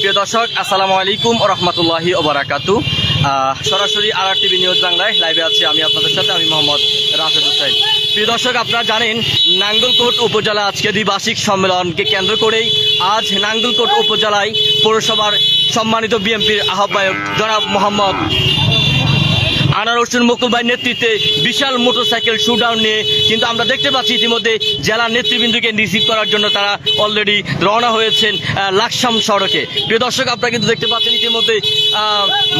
প্রিয় দর্শক, আসসালামু আলাইকুম রহমতুল্লাহি ওবরাকাতু সরাসরি আর টিভি নিউজ বাংলায় লাইভে আছি আমি আপনাদের সাথে, আমি মোহাম্মদ রাশেদ হোসেন। প্রিয় দর্শক, আপনারা জানেন, নাঙ্গলকোট উপজেলা আজকে দ্বিবার্ষিক সম্মেলনকে কেন্দ্র করেই আজ নাঙ্গলকোট উপজেলায় পৌরসভার সম্মানিত বিএনপির আহ্বায়ক জনাব মোহাম্মদ আনার হোসেন মুকুল ভাই নেতৃত্বে বিশাল মোটরসাইকেল শুডাউন নিয়ে কিন্তু আমরা দেখতে পাচ্ছি ইতিমধ্যে জেলা নেতৃবৃন্দকে রিসিভ করার জন্য তারা অলরেডি রওনা হয়েছেন লাকসাম সড়কে। প্রিয় দর্শক, আপনারা কিন্তু দেখতে পাচ্ছেন ইতিমধ্যে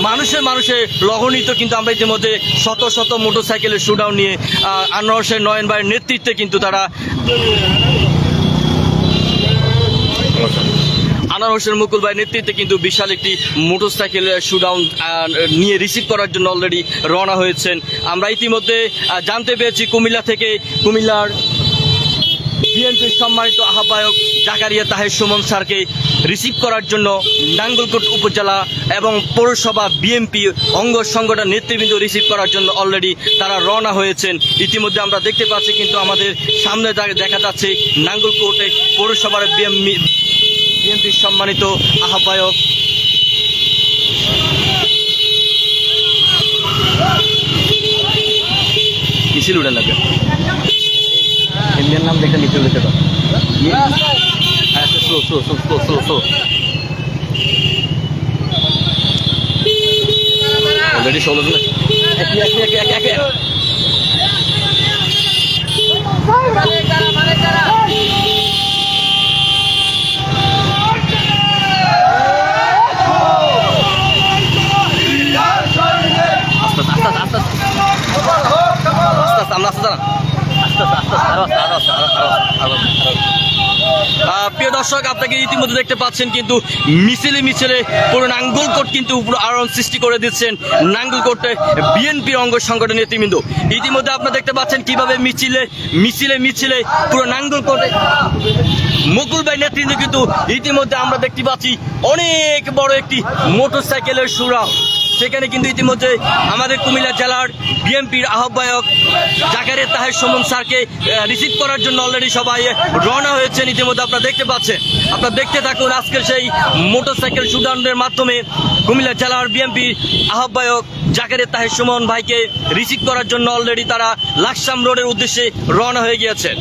মানুষের মানুষের লগনিত কিন্তু আমরা ইতিমধ্যে শত শত মোটরসাইকেলের শুডাউন নিয়ে আনোয়ার হোসেন নয়ন ভাইয়ের নেতৃত্বে কিন্তু তারা আনার হোসেন মুকুল ভাই নেতৃত্বে কিন্তু বিশাল একটি মোটরসাইকেল শুডাউন নিয়ে রিসিভ করার জন্য অলরেডি রওনা হয়েছেন। আমরা ইতিমধ্যে জানতে পেরেছি কুমিল্লা থেকে কুমিল্লার বিএনপির সম্মানিত আহ্বায়ক জাকারিয়া তাহের সুমন স্যারকে রিসিভ করার জন্য নাঙ্গলকোট উপজেলা এবং পৌরসভা বিএনপি অঙ্গ সংগঠন নেতৃবৃন্দ রিসিভ করার জন্য অলরেডি তারা রওনা হয়েছেন। ইতিমধ্যে আমরা দেখতে পাচ্ছি কিন্তু আমাদের সামনে দেখা যাচ্ছে, নাঙ্গলকোটে পৌরসভার বিএমপি বিএনপির সম্মানিত আহ্বায়ক। মিছিল উঠে লাগবে। ইন্ডিয়ান নাম দেখে নিচে উঠে তো slow slow slow slow slow slow already ষোলো জন এক এক এক এক এক। প্রিয় দর্শক, আপনাকে ইতিমধ্যে দেখতে পাচ্ছেন কিন্তু মিছিলে মিছিলে পুরো নাঙ্গলকোট কিন্তু আরণ সৃষ্টি করে দিচ্ছেন নাঙ্গলকোটে বিএনপির অঙ্গ সংগঠন নেতৃবৃন্দ। ইতিমধ্যে আপনারা দেখতে পাচ্ছেন কীভাবে মিছিলে মিছিলে মিছিলে পুরো নাঙ্গলকোটে মুকুল ভাই নেতৃত্বে কিন্তু ইতিমধ্যে আমরা দেখতে পাচ্ছি অনেক বড় একটি মোটরসাইকেলের সুরা সেখানে কিন্তু ইতিমধ্যে আমাদের কুমিল্লা জেলার বিএনপির আহ্বায়ক জাকারে তাহের সুমন স্যারকে রিসিভ করার জন্য অলরেডি সবাই রওনা হয়েছেন ইতিমধ্যে আপনারা দেখতে পাচ্ছেন আপনারা দেখতে থাকুন আজকের সেই মোটরসাইকেল শুডাউনের মাধ্যমে কুমিল্লা জেলার বিএনপির আহ্বায়ক জাকারে তাহের সুমন ভাইকে রিসিভ করার জন্য অলরেডি তারা লাকসাম রোডের উদ্দেশ্যে রওনা হয়ে গিয়েছেন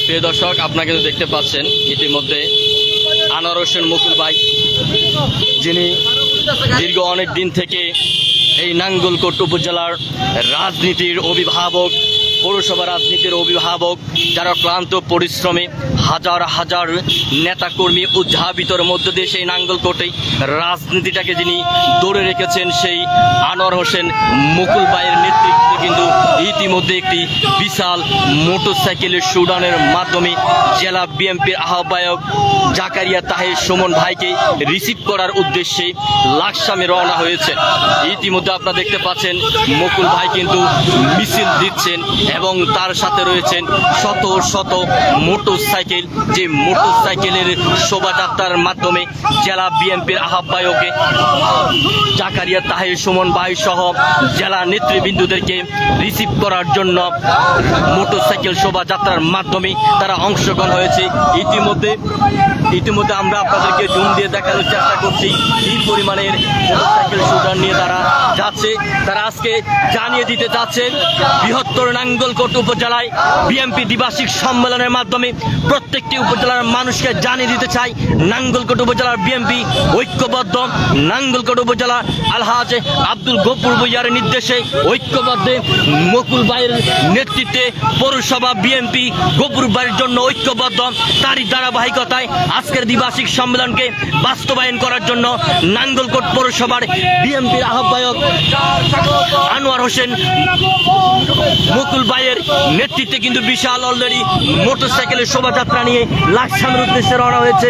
প্রিয় দর্শক আপনারা কিন্তু দেখতে পাচ্ছেন ইতিমধ্যে আনোয়ার হোসেন মুকুল ভাই, যিনি দীর্ঘ অনেক দিন থেকে এই নাঙ্গলকোট উপজেলার রাজনীতির অভিভাবক পৌরসভা রাজনীতির অভিভাবক যারা ক্লান্ত, পরিশ্রমে, হাজার হাজার নেতাকর্মী উজ্জাবিতর মধ্য দিয়ে সেই নাঙ্গলকোটে রাজনীতিটাকে যিনি ধরে রেখেছেন সেই আনোয়ার হোসেন মুকুল ভাইয়ের নেতৃত্বে কিন্তু ইতিমধ্যে একটি বিশাল মোটরসাইকেলের শুডানের মাধ্যমে জেলা বিএনপির আহ্বায়ক জাকারিয়া তাহের সুমন ভাইকে রিসিভ করার উদ্দেশ্যে লাকসামে রওনা হয়েছে। ইতিমধ্যে আপনারা দেখতে পাচ্ছেন, মুকুল ভাই কিন্তু মিছিল দিচ্ছেন এবং তার সাথে রয়েছেন শত শত মোটর সাইকেল যে মোটর সাইকেলের শোভাযাত্রার মাধ্যমে জেলা বিএনপির আহ্বায়কে জাকারিয়া তাহের সুমন ভাই সহ জেলা নেতৃবৃন্দুদেরকে রিসিভ করার জন্য মোটরসাইকেল শোভাযাত্রার মাধ্যমে তারা অংশগ্রহণ হয়েছে। ইতিমধ্যে ইতিমধ্যে আমরা আপনাদেরকে জুম দিয়ে দেখানোর চেষ্টা করছি। এই পরিমাণের মোটরসাইকেল শুটার নিয়ে তারা যাচ্ছে, তারা আজকে জানিয়ে দিতে যাচ্ছে বৃহত্তর নাঙ্গলকোট উপজেলায় বিএনপি দ্বিবার্ষিক সম্মেলনের মাধ্যমে প্রত্যেকটি উপজেলার মানুষকে জানিয়ে দিতে চাই, নাঙ্গলকোট উপজেলার বিএনপি ঐক্যবদ্ধ। নাঙ্গলকোট উপজেলা আলহাজ আব্দুল গফুর বইয়ারের নির্দেশে ঐক্যবদ্ধে। মকুল ভাইয়ের নেতৃত্বে পৌরসভা বিএনপি গফুর ভাইয়ের জন্য ঐক্যবদ্ধ। তারই ধারাবাহিকতায় আজকের দ্বিবার্ষিক সম্মেলনকে বাস্তবায়ন করার জন্য নাঙ্গলকোট পৌরসভার বিএনপির আহ্বায়ক আনোয়ার হোসেন মুকুল ভাইয়ের নেতৃত্বে কিন্তু বিশাল অলরেডি মোটরসাইকেলের শোভাযাত্রা নিয়ে লাকসামের উদ্দেশ্যে রওনা হয়েছে।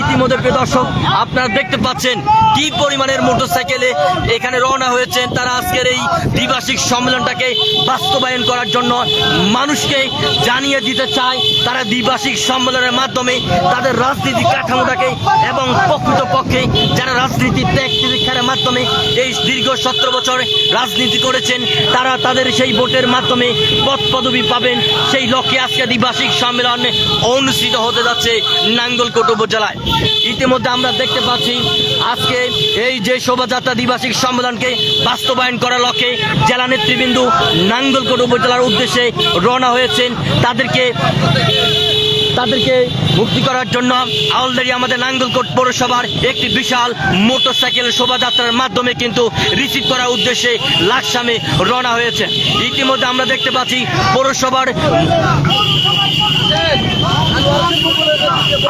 ইতিমধ্যে প্রিয় দর্শক, আপনারা দেখতে পাচ্ছেন কি পরিমাণের মোটরসাইকেলে এখানে রওনা হয়েছেন। তারা আজকের এই দ্বিবার্ষিক সম্মেলনটাকে বাস্তবায়ন করার জন্য মানুষকে জানিয়ে দিতে চায়। তারা দ্বিবার্ষিক সম্মেলনের মাধ্যমে তাদের রাজনীতি কাঠামোটাকে এবং প্রকৃত পক্ষে যারা রাজনীতি ত্যাগ তিতিক্ষার মাধ্যমে এই দীর্ঘ সতেরো বছর রাজনীতি করেছেন, তারা তাদের সেই ভোটের মাধ্যমে পদ পদবি পাবেন। সেই লক্ষ্যে আজকে দ্বিবার্ষিক সম্মেলন অনুষ্ঠিত হতে যাচ্ছে নাঙ্গলকোট উপজেলায়। ইতিমধ্যে আমরা দেখতে পাচ্ছি, আজকে এই যে শোভাযাত্রা দ্বিবার্ষিক সম্মেলনকে বাস্তবায়ন করার লক্ষ্যে জেলা নেতৃবৃন্দ নাঙ্গলকোট উপজেলার উদ্দেশ্যে রওনা হয়েছেন। তাদেরকে তাদেরকে মুক্তি করার জন্য আউলদারি আমাদের নাঙ্গলকোট পৌরসভার একটি বিশাল মোটরসাইকেল শোভাযাত্রার মাধ্যমে কিন্তু রিসিভ করার উদ্দেশ্যে লাকসামে রওনা হয়েছে। ইতিমধ্যে আমরা দেখতে পাচ্ছি পৌরসভার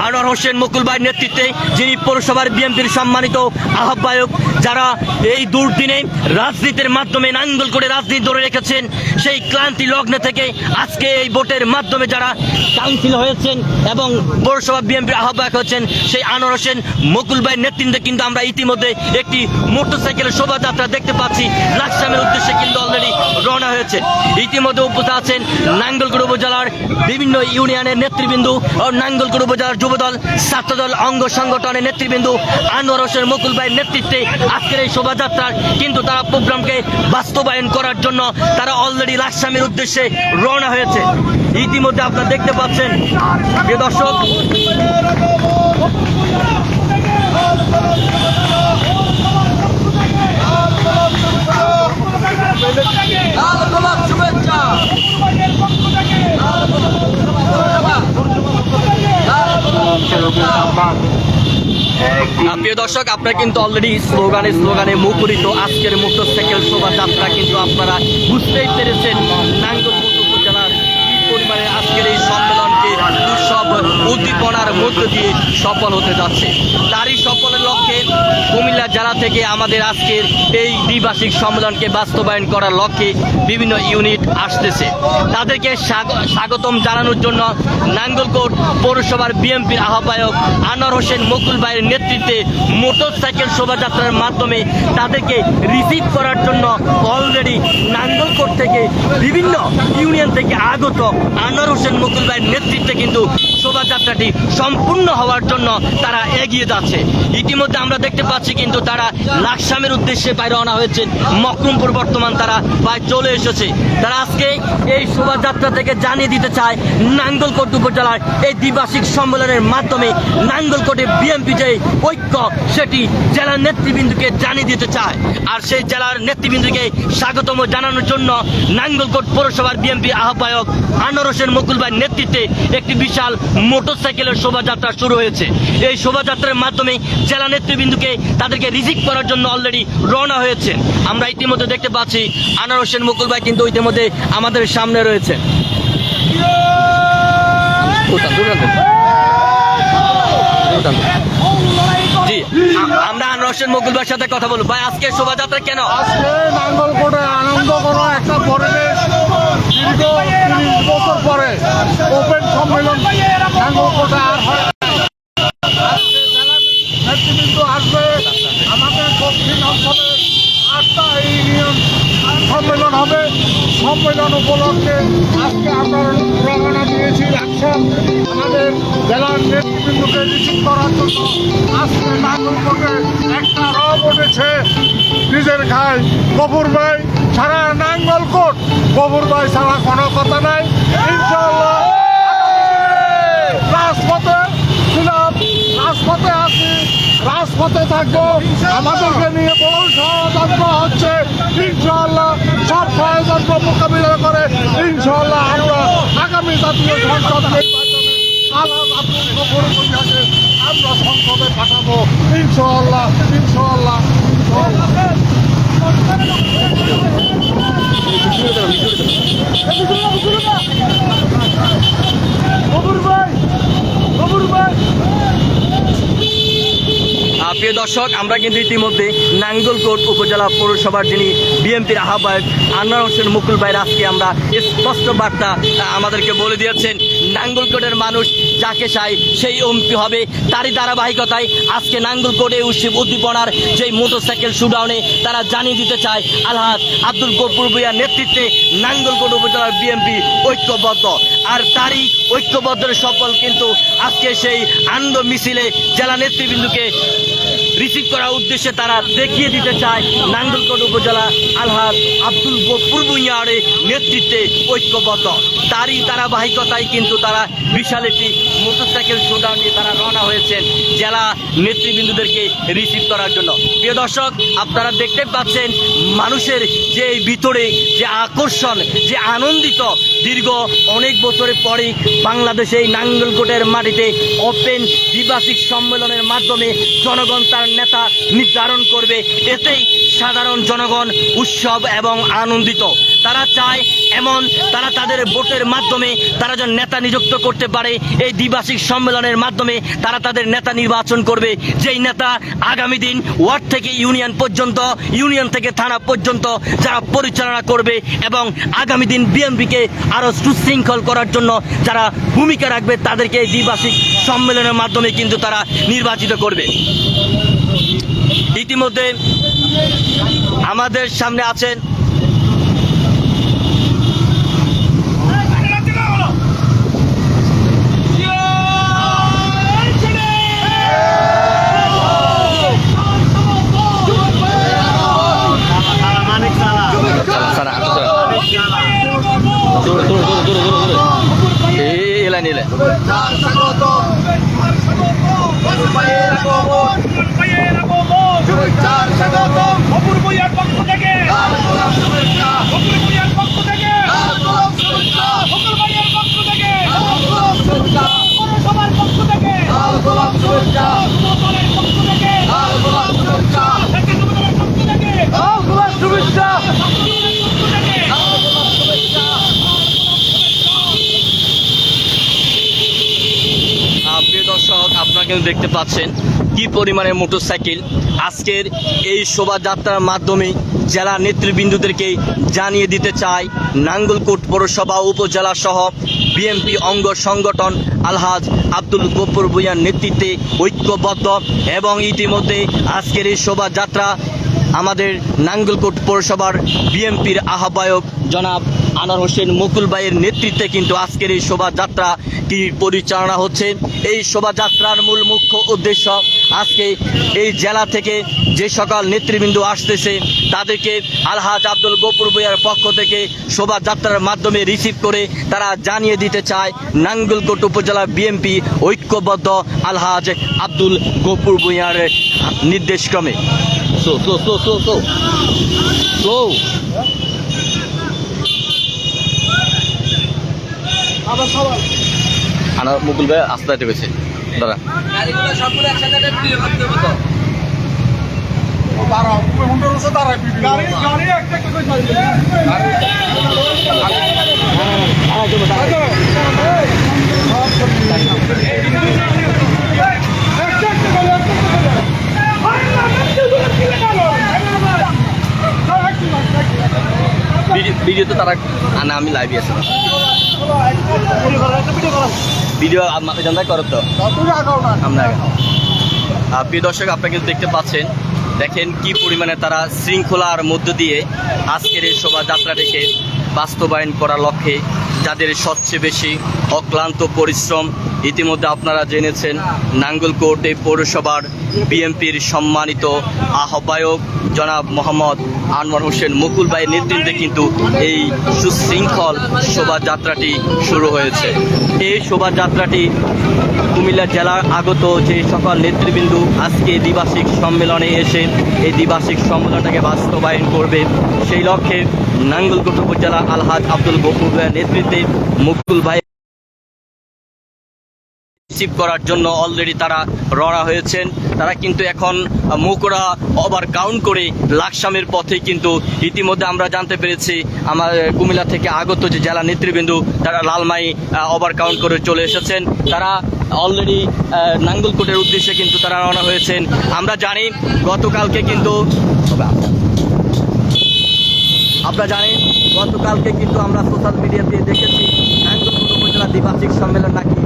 আনোয়ার হোসেন মুকুল ভাইয়ের নেতৃত্বে যিনি পৌরসভার বিএনপির সম্মানিত আহ্বায়ক, যারা এই দুর্দিনে রাজনীতির মাধ্যমে নাঙ্গল করে রাজনীতি ধরে রেখেছেন, সেই ক্লান্তি লগ্নে থেকে আজকে এই ভোটের মাধ্যমে যারা কাউন্সিল হয়েছেন এবং পৌরসভা বিএনপির আহ্বায়ক হচ্ছেন সেই আনোয়ার হোসেন মুকুল ভাইয়ের নেতৃত্বে কিন্তু আমরা ইতিমধ্যে একটি মোটরসাইকেলের শোভাযাত্রা দেখতে পাচ্ছি। লাকসামের উদ্দেশ্যে কিন্তু অলরেডি রওনা হয়েছে। ইতিমধ্যে উপস্থিত আছেন নাঙ্গলকোট উপজেলার বিভিন্ন ইউনিয়নের নেতৃবৃন্দ ও নাঙ্গলকোট উপজেলার যুবদল ছাত্রদল অঙ্গ সংগঠনের নেতৃবৃন্দ আনোয়ার হোসেন মুকুল ভাইয়ের নেতৃত্বে আজকের এই শোভাযাত্রার কিন্তু তারা প্রোগ্রামকে বাস্তবায়ন করার জন্য তারা অলরেডি লাকসামের উদ্দেশ্যে রওনা হয়েছে। ইতিমধ্যে আপনারা দেখতে পাচ্ছেন প্রিয় দর্শক আহ, প্রিয় দর্শক, আপনারা কিন্তু অলরেডি স্লোগানে স্লোগানে মুখরিত। আজকের মোটরসাইকেল শোভাযাত্রা কিন্তু আপনারা বুঝতেই পেরেছেন। নাঙ্গল কি পরিমাণে আজকের এই সম্মেলনকে উৎসব উদ্দীপনার মধ্য দিয়ে সফল হতে যাচ্ছে। তারই সফলের লক্ষ্যে কুমিল্লা জেলা থেকে আমাদের আজকের এই দ্বিবার্ষিক সম্মেলনকে বাস্তবায়ন করার লক্ষ্যে বিভিন্ন ইউনিট আসতেছে। তাদেরকে স্বাগ- স্বাগতম জানানোর জন্য নাঙ্গলকোট পৌরসভার বিএনপির আহ্বায়ক আনোয়ার হোসেন মুকুল ভাইয়ের নেতৃত্বে মোটরসাইকেল শোভাযাত্রার মাধ্যমে তাদেরকে রিসিভ করার জন্য অলরেডি নাঙ্গলকোট থেকে বিভিন্ন ইউনিয়ন থেকে আগত আনোয়ার হোসেন মুকুল ভাইয়ের নেতৃত্বে কিন্তু শোভাযাত্রাটি সম্পূর্ণ হওয়ার জন্য তারা এগিয়ে যাচ্ছে। ইতিমধ্যে আমরা দেখতে পাচ্ছি কিন্তু তারা লাকসামের উদ্দেশ্যে বাইরে রওনা হয়েছে। মকরুমপুর বর্তমান তারা প্রায় চলে এসেছে। তারা আজকে এই শোভাযাত্রা থেকে জানিয়ে দিতে চায়, নাঙ্গলকোট উপজেলার এই দ্বিবার্ষিক সম্মেলনের মাধ্যমে নাঙ্গলকোটে বিএনপি যে ঐক্য, সেটি জেলার নেতৃবৃন্দকে জানিয়ে দিতে চায়। আর সেই জেলার নেতৃবৃন্দকে স্বাগতম জানানোর জন্য নাঙ্গলকোট পৌরসভার বিএনপি আহ্বায়ক আনোয়ার হোসেন মুকুল ভাইয়ের নেতৃত্বে একটি বিশাল মোটরসাইকেলের শোভাযাত্রা শুরু হয়েছে। এই শোভাযাত্রার মাধ্যমে জেলা নেতৃবৃন্দকে তাদেরকে রিসিভ করার জন্য অলরেডি রওনা হয়েছে। আমরা ইতিমধ্যে দেখতে পাচ্ছি, আনোয়ার হোসেন মুকুল ভাই কিন্তু ইতিমধ্যে আমাদের সামনে রয়েছে। জি আমরা সাথে কথা বলব। ভাই আজকে শোভাযাত্রা কেন? আজকে সম্মেলন। নাঙ্গলকোটে আর হয় আসবে আমাদের দক্ষিণ অঞ্চলে আটটা সম্মেলন হবে সম্মেলন উপলক্ষে আজকে আমরা রওনা দিয়েছি লাকসাম আমাদের জেলার করার জন্য আজকে একটা রব উঠেছে নিজের খায় গফুর ভাই সারা নাঙ্গলকোট গফুর ভাই ছাড়া কোনো কথা নাই রাজপথে থাকব। আমাদেরকে নিয়ে বহু ষড়যন্ত্র হচ্ছে। ইনশাল্লাহ সব ষড়যন্ত্র মোকাবিলা করে ইনশাল্লাহ আমরা আগামী জাতীয় সংসদ নির্বাচনে আমরা সংসদে পাঠাবো। ইনশাল্লাহ ইনশাল্লাহ গফুর ভাই প্রিয় দর্শক, আমরা কিন্তু ইতিমধ্যে নাঙ্গলকোট উপজেলা পৌরসভার যিনি বিএনপির আহ্বায়ক আনোয়ার হোসেন মুকুল ভাইয়ের আজকে আমরা স্পষ্ট বার্তা আমাদেরকে বলে দিয়েছেন, নাঙ্গলকোটের মানুষ যাকে চাই সেই এমপি হবে। তারই ধারাবাহিকতায় আজকে নাঙ্গলকোটে উৎসব উদ্দীপনার যেই মোটরসাইকেল শুডাউনে তারা জানিয়ে দিতে চায়, আলহাজ আব্দুল গফুর ভুইয়ার নেতৃত্বে নাঙ্গলকোট উপজেলার বিএনপি ঐক্যবদ্ধ। আর তারই ঐক্যবদ্ধের সফল কিন্তু আজকে সেই আনন্দ মিছিলে জেলা নেতৃবৃন্দকে রিসিভ করার উদ্দেশ্যে তারা দেখিয়ে দিতে চায়, নাঙ্গলকোট উপজেলা আলহাজ আব্দুল গফুর ভুইয়ারের নেতৃত্বে ঐক্যবদ্ধ। তারই ধারাবাহিকতায় কিন্তু তারা বিশাল একটি মোটরসাইকেল শোডাউন নিয়ে তারা রওনা হয়েছেন জেলা নেতৃবৃন্দদেরকে রিসিভ করার জন্য। প্রিয় দর্শক, আপনারা দেখতে পাচ্ছেন মানুষের যে ভিতরে যে আকর্ষণ, যে আনন্দিত, দীর্ঘ অনেক বছরের পরে বাংলাদেশে এই নাঙ্গলকোটের মাটিতে ওপেন দ্বিবার্ষিক সম্মেলনের মাধ্যমে জনগণ তার নেতা নির্ধারণ করবে। এতেই সাধারণ জনগণ উৎসব এবং আনন্দিত। তারা চায় এমন, তারা তাদের ভোটের মাধ্যমে তারা যেন নেতা নিযুক্ত করতে পারে। এই দ্বিবার্ষিক সম্মেলনের মাধ্যমে তারা তাদের নেতা নির্বাচন করবে। যেই নেতা আগামী দিন ওয়ার্ড থেকে ইউনিয়ন পর্যন্ত, ইউনিয়ন থেকে থানা পর্যন্ত যারা পরিচালনা করবে এবং আগামী দিন বিএমপিকে আরও সুশৃঙ্খল করার জন্য যারা ভূমিকা রাখবে, তাদেরকে এই দ্বিবার্ষিক সম্মেলনের মাধ্যমে কিন্তু তারা নির্বাচিত করবে। ইতিমধ্যে আমাদের সামনে আছেন দর্শক দেখতে পাচ্ছেন কি পরিমাণে মোটরসাইকেল। আজকের এই শোভাযাত্রার মাধ্যমে জেলা নেতৃবৃন্দদেরকে জানিয়ে দিতে চাই, নাঙ্গলকোট পৌরসভা উপজেলা সহ বিএনপি অঙ্গ সংগঠন আলহাজ আব্দুল গফুর ভুইয়ার নেতৃত্বে ঐক্যবদ্ধ এবং ইতিমধ্যে আজকের এই শোভাযাত্রা আমাদের নাঙ্গলকোট পৌরসভার বিএনপির আহ্বায়ক জনাব আনোয়ার হোসেন মুকুল ভাইয়ের নেতৃত্বে কিন্তু আজকের এই শোভাযাত্রা কি পরিচালনা হচ্ছে? এই শোভাযাত্রার মূল মুখ্য উদ্দেশ্য আজকে এই জেলা থেকে যে সকল নেতৃবৃন্দ আসতেছে, তাদেরকে আলহাজ আব্দুল গফুর ভুইয়ার পক্ষ থেকে শোভাযাত্রার মাধ্যমে রিসিভ করে তারা জানিয়ে দিতে চায়, নাঙ্গলকোট উপজেলা বিএনপি ঐক্যবদ্ধ আলহাজ আব্দুল গফুর ভুইয়ার নির্দেশক্রমে। স্লো স্লো আনা মুকুল ভাই আস্তে আস্তে গেছে দাদা তারা আছে তারা আনা আমি লাইভে আছি ভিডিও জানতে করো তো আমরা। প্রিয় দর্শক, আপনারা কিন্তু দেখতে পাচ্ছেন, দেখেন কি পরিমাণে তারা শৃঙ্খলার মধ্য দিয়ে আজকের এই শোভাযাত্রাটিকে বাস্তবায়ন করার লক্ষ্যে যাদের সবচেয়ে বেশি অক্লান্ত পরিশ্রম ইতিমধ্যে আপনারা জেনেছেন নাঙ্গলকোট এই পৌরসভার বিএনপির সম্মানিত আহ্বায়ক জনাব মোহাম্মদ আনোয়ার হোসেন মুকুল ভাইয়ের নেতৃত্বে কিন্তু এই সুশৃঙ্খল শোভাযাত্রাটি শুরু হয়েছে। এই শোভাযাত্রাটি কুমিল্লা জেলার আগত যে সকল নেতৃবৃন্দ আজকে দ্বিবার্ষিক সম্মেলনে এসে এই দ্বিবার্ষিক সম্মেলনটাকে বাস্তবায়ন করবে, সেই লক্ষ্যে নাঙ্গলকোট উপজেলা আলহাজ আব্দুল গফুর ভাইয়ের নেতৃত্বে মুকুল ভাই অ্যাচিভ করার জন্য অলরেডি তারা রওনা হয়েছেন। তারা কিন্তু এখন মুকরা ওভার কাউন্ট করে লাকসামের পথে কিন্তু ইতিমধ্যে আমরা জানতে পেরেছি, আমার কুমিল্লা থেকে আগত যে জেলা নেতৃবৃন্দ, তারা লালমাই ওভার কাউন্ট করে চলে এসেছেন। তারা অলরেডি নাঙ্গলকোটের উদ্দেশ্যে কিন্তু তারা রওনা হয়েছেন। আমরা জানি গতকালকে কিন্তু আমরা জানি গতকালকে কিন্তু আমরা সোশ্যাল মিডিয়াতে দেখেছি উপজেলা দ্বিবার্ষিক সম্মেলন নাকি?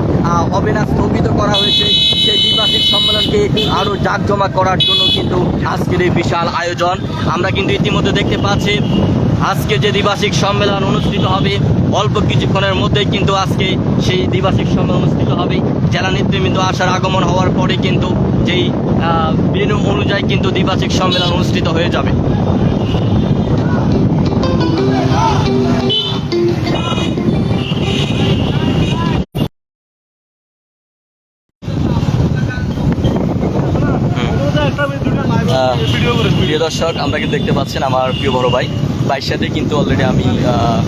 হবে স্থগিত করা হয়েছে। সেই দ্বিবার্ষিক সম্মেলনকে আরও জাঁকজমা করার জন্য কিন্তু আজকের এই বিশাল আয়োজন। আমরা কিন্তু ইতিমধ্যে দেখতে পাচ্ছি, আজকে যে দ্বিবার্ষিক সম্মেলন অনুষ্ঠিত হবে, অল্প কিছুক্ষণের মধ্যেই কিন্তু আজকে সেই দ্বিবার্ষিক সম্মেলন অনুষ্ঠিত হবে। জেলা নেতৃবৃন্দ আসার আগমন হওয়ার পরে কিন্তু যেই বেনু অনুযায়ী কিন্তু দ্বিবার্ষিক সম্মেলন অনুষ্ঠিত হয়ে যাবে আহ, প্রিয় দর্শক আমরা কিন্তু দেখতে পাচ্ছেন আমার প্রিয় বড় ভাই। ভাইয়ের সাথে কিন্তু অলরেডি আমি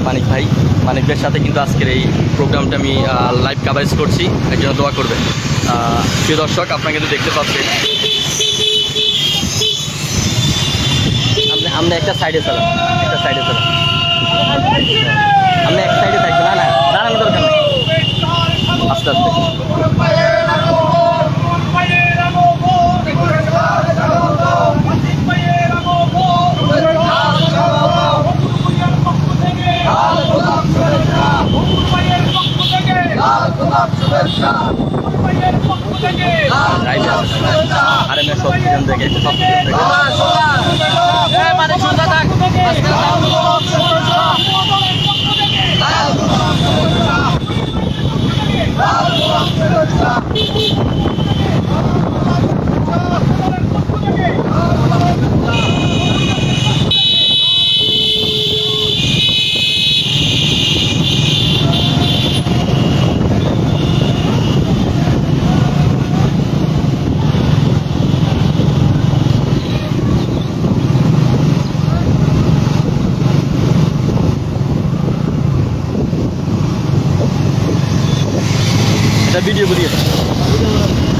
মানিক ভাই। মানিক ভাইয়ের সাথে কিন্তু আজকের এই প্রোগ্রামটা আমি লাইভ কাভারেজ করছি। এর জন্য দোয়া করবেন। প্রিয় দর্শক, আপনারা কিন্তু দেখতে পাচ্ছেন। আপনি একটা সাইডে চালান একটা সাইডে চালান আপনি এক সাইডে থাকবেন না না দাঁড়ানো দরকার আস্তে আস্তে। আরে মেয়ে সব থেকে সব থেকে। video будет.